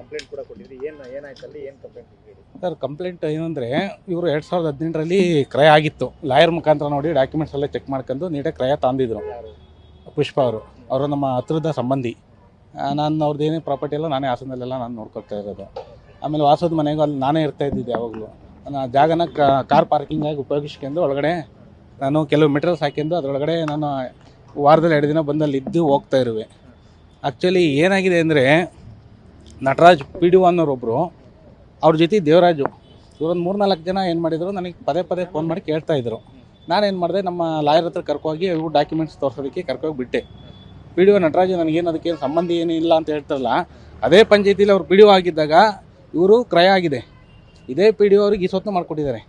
Complaint ಕೂಡ ಕೊಟ್ಟಿದ್ರಿ. ಏನು ಏನಾಯ್ತು ಅಲ್ಲಿ ಏನು ಕಂಪ್ಲೇಂಟ್ ಕೊಟ್ಟಿದ್ರಿ ಸರ್ ಕಂಪ್ಲೇಂಟ್ ಏನಂದ್ರೆ ಇವರು ಎರಡು ಸಾವಿರದ ಹದಿನೆಂಟರಲ್ಲಿ ಕ್ರಯ ಆಗಿತ್ತು. ಲಾಯರ್ ಮುಖಾಂತರ ನೋಡಿ ಡಾಕ್ಯುಮೆಂಟ್ಸ್ ಎಲ್ಲ ಚೆಕ್ ಮಾಡ್ಕೊಂಡು ನೀಟಾಗಿ ಕ್ರಯ ತಂದಿದ್ರು. ಪುಷ್ಪ ಅವರು. ಅವರು ನಮ್ಮ ಹತ್ರದ ಸಂಬಂಧಿ. ನಾನು ಅವ್ರದ್ದು ಏನೇ ಪ್ರಾಪರ್ಟಿ ಎಲ್ಲ ನಾನೇ ಹಾಸನದಲ್ಲೆಲ್ಲ ನಾನು ನೋಡ್ಕೊಳ್ತಾ ಇರೋದು. ಆಮೇಲೆ ವಾಸದ ಮನೆಗೂ ಅಲ್ಲಿ ನಾನೇ ಇರ್ತಾ ಇದ್ದಿದ್ದು ಯಾವಾಗಲೂ. ನಾನು ಆ ಜಾಗನ ಕಾರ್ ಪಾರ್ಕಿಂಗಾಗಿ ಉಪಯೋಗಿಸ್ಕೊಂಡು ಒಳಗಡೆ ನಾನು ಕೆಲವು ಮೆಟೀರಿಯಲ್ಸ್ ಹಾಕ್ಕೊಂಡು ಅದರೊಳಗಡೆ ನಾನು ವಾರದಲ್ಲಿ ಎರಡು ದಿನ ಬಂದಲ್ಲಿ ಇದ್ದು ಹೋಗ್ತಾ ಇರುವೆ. ಆ್ಯಕ್ಚುಲಿ ಏನಾಗಿದೆ ಅಂದರೆ ನಟರಾಜ್ ಪಿ ಡಿ ಅನ್ನೋರೊಬ್ಬರು ಅವ್ರ ಜೊತೆ ದೇವರಾಜು ಇವರೊಂದು ಮೂರು ನಾಲ್ಕು ಜನ ಏನು ಮಾಡಿದರು ನನಗೆ ಪದೇ ಪದೇ ಫೋನ್ ಮಾಡಿ ಕೇಳ್ತಾ ಇದ್ರು. ನಾನೇನು ಮಾಡಿದೆ ನಮ್ಮ ಲಾಯರ್ ಹತ್ರ ಕರ್ಕೋಗಿ ಇವು ಡಾಕ್ಯುಮೆಂಟ್ಸ್ ತೋರಿಸೋದಕ್ಕೆ ಕರ್ಕೋಗಿ ಬಿಟ್ಟೆ. ಪಿ ಡಿ ಒ ನಟರಾಜು ನನಗೇನು ಅದಕ್ಕೇನು ಸಂಬಂಧ ಏನು ಇಲ್ಲ ಅಂತ ಹೇಳ್ತಾರಲ್ಲ ಅದೇ ಪಂಚಾಯತಿಲಿ ಅವ್ರು ಪಿ ಡಿ ಒ ಆಗಿದ್ದಾಗ ಇವರು ಕ್ರಯ ಆಗಿದೆ. ಇದೇ ಪಿ ಡಿ ಒ ಅವ್ರಿಗೆ ಈ ಸೊತ್ತು ಮಾಡಿಕೊಟ್ಟಿದ್ದಾರೆ.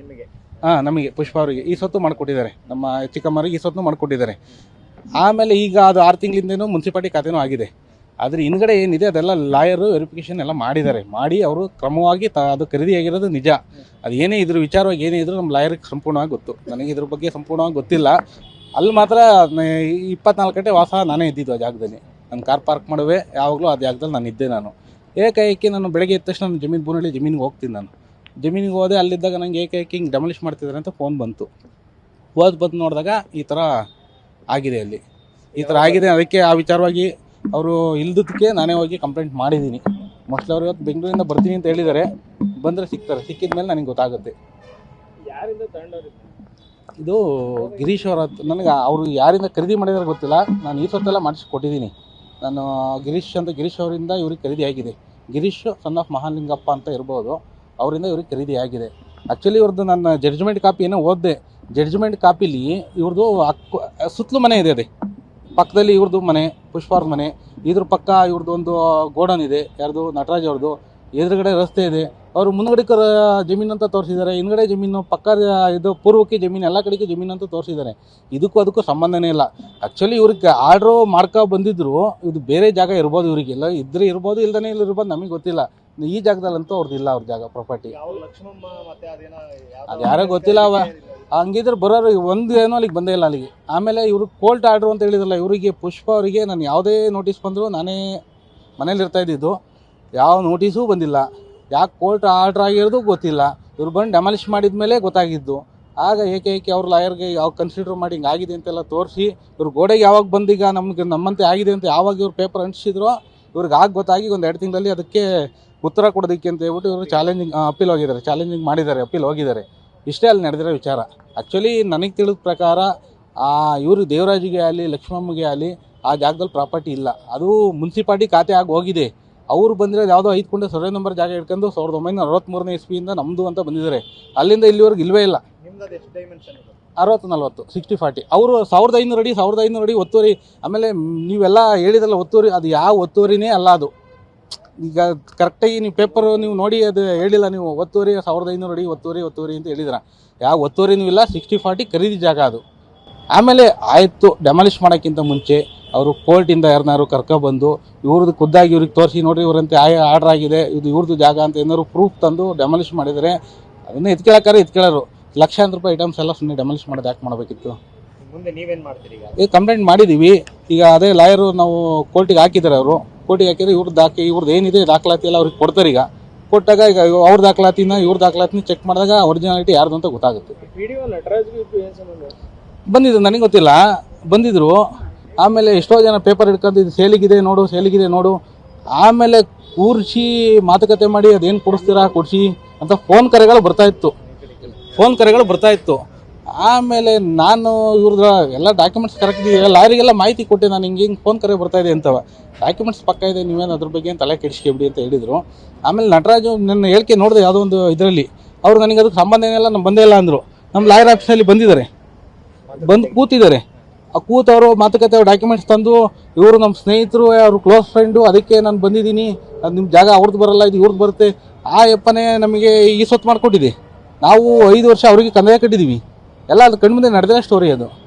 ನಿಮಗೆ? ಹಾಂ ನಮಗೆ ಪುಷ್ಪ ಅವರಿಗೆ ಈ ಸೊತ್ತು ಮಾಡಿಕೊಟ್ಟಿದ್ದಾರೆ. ನಮ್ಮ ಚಿಕ್ಕಮ್ಮರಿಗೆ ಈ ಸೊತ್ತು ಮಾಡಿಕೊಟ್ಟಿದ್ದಾರೆ. ಆಮೇಲೆ ಈಗ ಅದು ಆರು ತಿಂಗಳಿಂದೇನೂ ಮುನ್ಸಿಪಾಲ್ಟಿ ಖಾತೆನೂ ಆಗಿದೆ. ಅದ್ರ ಹಿಂದ್ಗಡೆ ಏನಿದೆ, ಅದೆಲ್ಲ ಲಾಯರು ವೆರಿಫಿಕೇಶನ್ ಎಲ್ಲ ಮಾಡಿದ್ದಾರೆ. ಮಾಡಿ ಅವರು ಕ್ರಮವಾಗಿ ತ, ಅದು ಖರೀದಿಯಾಗಿರೋದು ನಿಜ. ಅದು ಏನೇ ಇದ್ರ, ವಿಚಾರವಾಗಿ ಏನೇ ಇದ್ರೂ ನಮ್ಮ ಲಾಯರ್ಗೆ ಸಂಪೂರ್ಣವಾಗಿ ಗೊತ್ತು. ನನಗೆ ಇದ್ರ ಬಗ್ಗೆ ಸಂಪೂರ್ಣವಾಗಿ ಗೊತ್ತಿಲ್ಲ. ಅಲ್ಲಿ ಮಾತ್ರ ಇಪ್ಪತ್ನಾಲ್ಕು ಗಂಟೆ ವಾಸ ನಾನೇ ಇದ್ದಿದ್ದು ಆ ಜಾಗದಲ್ಲಿ. ನಾನು ಕಾರ್ ಪಾರ್ಕ್ ಮಾಡುವೆ, ಯಾವಾಗಲೂ ಆ ಜಾಗದಲ್ಲಿ ನಾನು ಇದ್ದೆ ನಾನು. ಏಕಾಏಕಿ ನಾನು ಬೆಳಗ್ಗೆ ಎದ್ದ ತಕ್ಷಣ ನಾನು ಜಮೀನು, ಬೂನಳ್ಳಿ ಜಮೀನಿಗೆ ಹೋಗ್ತೀನಿ ನಾನು. ಜಮೀನಿಗೆ ಹೋದೆ, ಅಲ್ಲಿದ್ದಾಗ ನಂಗೆ ಏಕಾಏಕಿ ಹಿಂಗೆ ಡೆಮಾಲಿಷ್ ಮಾಡ್ತಿದ್ದಾರೆ ಅಂತ ಫೋನ್ ಬಂತು. ಹೋದ್ ಬಂದು ನೋಡಿದಾಗ ಈ ಥರ ಆಗಿದೆ ಅಲ್ಲಿ. ಈ ಥರ ಆಗಿದೆ, ಅದಕ್ಕೆ ಆ ವಿಚಾರವಾಗಿ ಅವರು ಇಲ್ದಕ್ಕೆ ನಾನೇ ಹೋಗಿ ಕಂಪ್ಲೇಂಟ್ ಮಾಡಿದ್ದೀನಿ. ಮೋಸ್ಟ್ಲಿ ಅವ್ರು ಇವತ್ತು ಬೆಂಗಳೂರಿಂದ ಬರ್ತೀನಿ ಅಂತ ಹೇಳಿದ್ದಾರೆ. ಬಂದರೆ ಸಿಗ್ತಾರೆ. ಸಿಕ್ಕಿದ ಮೇಲೆ ನನಗೆ ಗೊತ್ತಾಗುತ್ತೆ. ಯಾರಿಂದ ತಗೊಂಡವ್ರು ಇದು ಗಿರೀಶ್ ಅವರ ನನಗೆ ಅವರು ಯಾರಿಂದ ಖರೀದಿ ಮಾಡಿದಾರೆ ಗೊತ್ತಿಲ್ಲ. ನಾನು ಈ ಸೊತ್ತೆಲ್ಲ ಮಾಡಿಸಿ ಕೊಟ್ಟಿದ್ದೀನಿ ನಾನು ಗಿರೀಶ್ ಅಂತ ಗಿರೀಶ್ ಅವರಿಂದ ಇವ್ರಿಗೆ ಖರೀದಿ ಆಗಿದೆ. ಗಿರೀಶ್ ಸನ್ ಆಫ್ ಮಹಾಲಿಂಗಪ್ಪ ಅಂತ ಇರ್ಬೋದು. ಅವರಿಂದ ಇವ್ರಿಗೆ ಖರೀದಿ ಆಗಿದೆ. ಆ್ಯಕ್ಚುಲಿ ಇವ್ರದ್ದು ನನ್ನ ಜಡ್ಜ್ಮೆಂಟ್ ಕಾಪಿ ಏನೋ ಓದಿದೆ. ಜಡ್ಜ್ಮೆಂಟ್ ಕಾಪಿಲಿ ಇವ್ರದ್ದು ಅಕ್ಕ ಸುತ್ತಲೂ ಮನೆ ಇದೆ ಅದೇ. ಪಕ್ಕದಲ್ಲಿ ಇವ್ರದ್ದು ಮನೆ. ಪುಷ್ಪಾರ್ದ ಮನೆ. ಇದ್ರ ಪಕ್ಕ ಇವ್ರದ್ದು ಒಂದು ಗೋಡನ್ ಇದೆ. ಯಾರ್ದು? ನಟರಾಜ್ ಅವ್ರದ್ದು ಎದುರುಗಡೆ ರಸ್ತೆ ಇದೆ. ಅವರು ಮುಂದ್ಗಡೆ ಕರ ಜಮೀನು ಅಂತ ತೋರಿಸಿದ್ದಾರೆ. ಹಿಂದ್ಗಡೆ ಜಮೀನು ಪಕ್ಕ ಇದು ಪೂರ್ವಕ್ಕೆ ಜಮೀನು ಎಲ್ಲ ಕಡೆಗೆ ಜಮೀನು ಅಂತ ತೋರಿಸಿದ್ದಾರೆ. ಇದಕ್ಕೂ ಅದಕ್ಕೂ ಸಂಬಂಧನೇ ಇಲ್ಲ. ಆ್ಯಕ್ಚುಲಿ ಇವ್ರಿಗೆ ಆರ್ಡ್ರು ಮಾಡ್ಕೊ ಬಂದಿದ್ರು. ಇದು ಬೇರೆ ಜಾಗ ಇರ್ಬೋದು ಇವರಿಗೆಲ್ಲ ಇದ್ರೆ ಇರ್ಬೋದು ಇಲ್ದೇ ಇಲ್ಲ ಇರ್ಬೋದು ನಮಗೆ ಗೊತ್ತಿಲ್ಲ. ಈ ಜಾಗದಲ್ಲಂತೂ ಅವ್ರದ್ದು ಇಲ್ಲ ಅವ್ರ ಜಾಗ ಪ್ರಾಪರ್ಟಿ ಅದ್ ಯಾರೋ ಗೊತ್ತಿಲ್ಲ ಅವ. ಹಂಗಿದ್ರೆ ಬರೋರು ಒಂದು ಏನೋ ಅಲ್ಲಿಗೆ ಬಂದೇ ಇಲ್ಲ ಅಲ್ಲಿಗೆ. ಆಮೇಲೆ ಇವರು ಕೋರ್ಟ್ ಆರ್ಡ್ರು ಅಂತ ಹೇಳಿದ್ರಲ್ಲ, ಇವರಿಗೆ ಪುಷ್ಪ ಅವರಿಗೆ ನಾನು ಯಾವುದೇ ನೋಟಿಸ್ ಬಂದರೂ ನಾನೇ ಮನೇಲಿ ಇರ್ತಾ ಇದ್ದಿದ್ದು. ಯಾವ ನೋಟಿಸೂ ಬಂದಿಲ್ಲ. ಯಾಕೆ ಕೋರ್ಟ್ ಆರ್ಡ್ರ್ ಆಗಿರೋದು ಗೊತ್ತಿಲ್ಲ. ಇವ್ರು ಬಂದು ಡೆಮಾಲಿಷ್ ಮಾಡಿದ ಮೇಲೆ ಗೊತ್ತಾಗಿದ್ದು. ಆಗ ಏಕೆ ಏಕೆ ಅವ್ರ ಲಾಯರ್ಗೆ ಯಾವ ಕನ್ಸಿಡರ್ ಮಾಡಿ ಹಿಂಗೆ ಆಗಿದೆ ಅಂತೆಲ್ಲ ತೋರಿಸಿ, ಇವ್ರ ಗೋಡೆಗೆ ಯಾವಾಗ ಬಂದೀಗ ನಮ್ಗೆ ನಮ್ಮಂತೆ ಆಗಿದೆ ಅಂತ ಯಾವಾಗ ಇವ್ರು ಪೇಪರ್ ಅಂಟಿಸಿದ್ರು, ಇವ್ರಿಗೆ ಆಗ ಗೊತ್ತಾಗಿ ಒಂದು ಎರಡು ತಿಂಗಳಲ್ಲಿ ಅದಕ್ಕೆ ಉತ್ತರ ಕೊಡೋದಕ್ಕೆ ಅಂತ ಹೇಳ್ಬಿಟ್ಟು ಇವರು ಚಾಲೆಂಜಿಂಗ್ ಅಪೀಲ್ ಹೋಗಿದ್ದಾರೆ. ಚಾಲೆಂಜಿಂಗ್ ಮಾಡಿದ್ದಾರೆ ಅಪೀಲ್ ಹೋಗಿದ್ದಾರೆ. ಇಷ್ಟೇ ಅಲ್ಲಿ ನಡೆದಿರೋ ವಿಚಾರ. ಆ್ಯಕ್ಚುಲಿ ನನಗೆ ತಿಳಿದ ಪ್ರಕಾರ ಆ ಇವರು ದೇವರಾಜಿಗೆ ಆಗಲಿ ಲಕ್ಷ್ಮಮ್ಮಗೆ ಆಗಲಿ ಆ ಜಾಗದಲ್ಲಿ ಪ್ರಾಪರ್ಟಿ ಇಲ್ಲ. ಅದು ಮುನ್ಸಿಪಾಲ್ಟಿ ಖಾತೆ ಆಗಿ ಹೋಗಿದೆ. ಅವ್ರು ಬಂದಿರೋದು ಯಾವುದೋ ಐದು ಕುಂಟೆ ಸರ್ವೆ ನಂಬರ್ ಜಾಗ ಇಟ್ಕೊಂಡು ಸಾವಿರದ ಒಂಬೈನೂರ ಅರವತ್ತ್ಮೂರನೇ ಇಸ್ವಿಯಿಂದ ನಮ್ಮದು ಅಂತ ಬಂದಿದ್ದಾರೆ. ಅಲ್ಲಿಂದ ಇಲ್ಲಿವರೆಗೆ ಇಲ್ವೇ ಇಲ್ಲ. ಅರವತ್ತು ನಲ್ವತ್ತು ಸಿಕ್ಸ್ಟಿ ಫಾರ್ಟಿ ಅವರು ಸಾವಿರದ ಐನೂರು ಅಡಿ ಸಾವಿರದ ಐನೂರು ಅಡಿ ಒತ್ತುವರಿ ಆಮೇಲೆ ನೀವೆಲ್ಲ ಹೇಳಿದಲ್ಲ ಒತ್ತುವರಿ ಅದು ಯಾವ ಒತ್ತುವರಿನೇ ಅಲ್ಲ ಅದು. ಈಗ ಕರೆಕ್ಟಾಗಿ ನೀವು ಪೇಪರ್ ನೀವು ನೋಡಿ ಅದು ಹೇಳಿಲ್ಲ ನೀವು ಒತ್ತುವರಿ ಸಾವಿರದ ಐನೂರು ಅಡಿ ಒತ್ತುವರಿ ಒತ್ತುವರಿ ಅಂತ ಹೇಳಿದ್ರ ಯಾವ ಒತ್ತುವರಿನೂ ಇಲ್ಲ ಸಿಕ್ಸ್ಟಿ ಫಾರ್ಟಿ ಖರೀದಿ ಜಾಗ ಅದು. ಆಮೇಲೆ ಆಯಿತು ಡೆಮಾಲಿಷ್ ಮಾಡೋಕ್ಕಿಂತ ಮುಂಚೆ ಅವರು ಕೋರ್ಟಿಂದ ಯಾರನ್ನಾರು ಕರ್ಕೊಬಂದು ಇವ್ರದ್ದು ಖುದ್ದಾಗಿ ಇವ್ರಿಗೆ ತೋರಿಸಿ ನೋಡ್ರಿ ಇವರಂತೆ ಆಯ ಆರ್ಡ್ರ್ ಆಗಿದೆ ಇದು ಇವ್ರದ್ದು ಜಾಗ ಅಂತ ಏನಾದ್ರು ಪ್ರೂಫ್ ತಂದು ಡೆಮಾಲಿಷ್ ಮಾಡಿದರೆ ಅದನ್ನು ಎತ್ಕೊಳಕ್ಕಾರೆ ಎತ್ಕೊಳ್ಳೋರು ಲಕ್ಷಾಂತರ ರೂಪಾಯಿ ಐಟಮ್ಸ್ ಎಲ್ಲ ಸುಮ್ಮನೆ ಡೆಮಾಲಿಷ್ ಮಾಡೋದು ಯಾಕೆ ಮಾಡಬೇಕಿತ್ತು? ಮುಂದೆ ನೀವೇನು ಮಾಡ್ತೀರಿ ಈಗ? ಈಗ ಕಂಪ್ಲೇಂಟ್ ಮಾಡಿದ್ದೀವಿ. ಈಗ ಅದೇ ಲಾಯರು ನಾವು ಕೋರ್ಟಿಗೆ ಹಾಕಿದ್ದಾರೆ ಅವರು. ಕೋರ್ಟಿಗೆ ಹಾಕಿದ್ರೆ ಇವ್ರ ದಾಖಲೆ ಇವ್ರದ್ದು ಏನಿದೆ ದಾಖಲಾತಿ ಎಲ್ಲ ಅವ್ರಿಗೆ ಕೊಡ್ತಾರೆ ಈಗ. ಕೊಟ್ಟಾಗ ಈಗ ಅವ್ರ ದಾಖಲಾತಿನ ಇವ್ರ ದಾಖಲಾತಿನ ಚೆಕ್ ಮಾಡಿದಾಗ ಒರಿಜಿನಾಲಿಟಿ ಯಾರ್ದು ಅಂತ ಗೊತ್ತಾಗುತ್ತೆ. ಬಂದಿದ್ದು ನನಗೆ ಗೊತ್ತಿಲ್ಲ. ಬಂದಿದ್ರು. ಆಮೇಲೆ ಎಷ್ಟೋ ಜನ ಪೇಪರ್ ಹಿಡ್ಕೊಂಡು ಇದು ಸೇಲಿಗಿದೆ ನೋಡು ಸೇಲಿಗಿದೆ ನೋಡು. ಆಮೇಲೆ ಕೂರಿಸಿ ಮಾತುಕತೆ ಮಾಡಿ ಅದೇನು ಕೊಡಿಸ್ತೀರಾ ಕೊಡಿಸಿ ಅಂತ ಫೋನ್ ಕರೆಗಳು ಬರ್ತಾ ಇತ್ತು. ಫೋನ್ ಕರೆಗಳು ಬರ್ತಾ ಇತ್ತು. ಆಮೇಲೆ ನಾನು ಇವ್ರದ ಎಲ್ಲ ಡಾಕ್ಯುಮೆಂಟ್ಸ್ ಕರೆಕ್ಟ್ ಇದೆಯಾ ಲಾರಿಗೆಲ್ಲ ಮಾಹಿತಿ ಕೊಟ್ಟೆ. ನಾನು ಹಿಂಗೆ ಹಿಂಗೆ ಫೋನ್ ಕರೆ ಬರ್ತಾ ಇದೆ ಅಂತವ. ಡಾಕ್ಯುಮೆಂಟ್ಸ್ ಪಕ್ಕ ಇದೆ. ನೀವೇನು ಅದ್ರ ಬಗ್ಗೆ ತಲೆ ಕೆಡಿಸ್ಕೊಬಿಡಿ ಅಂತ ಹೇಳಿದರು. ಆಮೇಲೆ ನಟರಾಜು ನನ್ನ ಹೇಳಿಕೆ ನೋಡಿದೆ ಯಾವುದೋ ಒಂದು ಇದರಲ್ಲಿ. ಅವ್ರು ನನಗೆ ಅದಕ್ಕೆ ಸಂಬಂಧ ಏನಿಲ್ಲ ನಮ್ಮ ಬಂದೇ ಇಲ್ಲ ಅಂದರು. ನಮ್ಮ ಲಾಯರ್ ಆಫೀಸಲ್ಲಿ ಬಂದಿದ್ದಾರೆ. ಬಂದು ಕೂತಿದ್ದಾರೆ. ಆ ಕೂತವರು ಮಾತುಕತೆ ಡಾಕ್ಯುಮೆಂಟ್ಸ್ ತಂದು ಇವರು ನಮ್ಮ ಸ್ನೇಹಿತರು, ಅವರು ಕ್ಲೋಸ್ ಫ್ರೆಂಡು ಅದಕ್ಕೆ ನಾನು ಬಂದಿದ್ದೀನಿ. ಅದು ನಿಮ್ಮ ಜಾಗ ಅವ್ರದ್ದು ಬರಲ್ಲ, ಇದು ಇವ್ರದ್ದು ಬರುತ್ತೆ. ಆ ಯಪ್ಪನೇ ನಮಗೆ ಈ ಸೊತ್ತು ಮಾಡಿಕೊಟ್ಟಿದೆ. ನಾವು ಐದು ವರ್ಷ ಅವರಿಗೆ ಕಂದಾಯ ಕಟ್ಟಿದ್ದೀವಿ ಎಲ್ಲ ಅದು ಕಣ್ಮುಂದೆ ನಡೆದೇ ಸ್ಟೋರಿ ಅದು.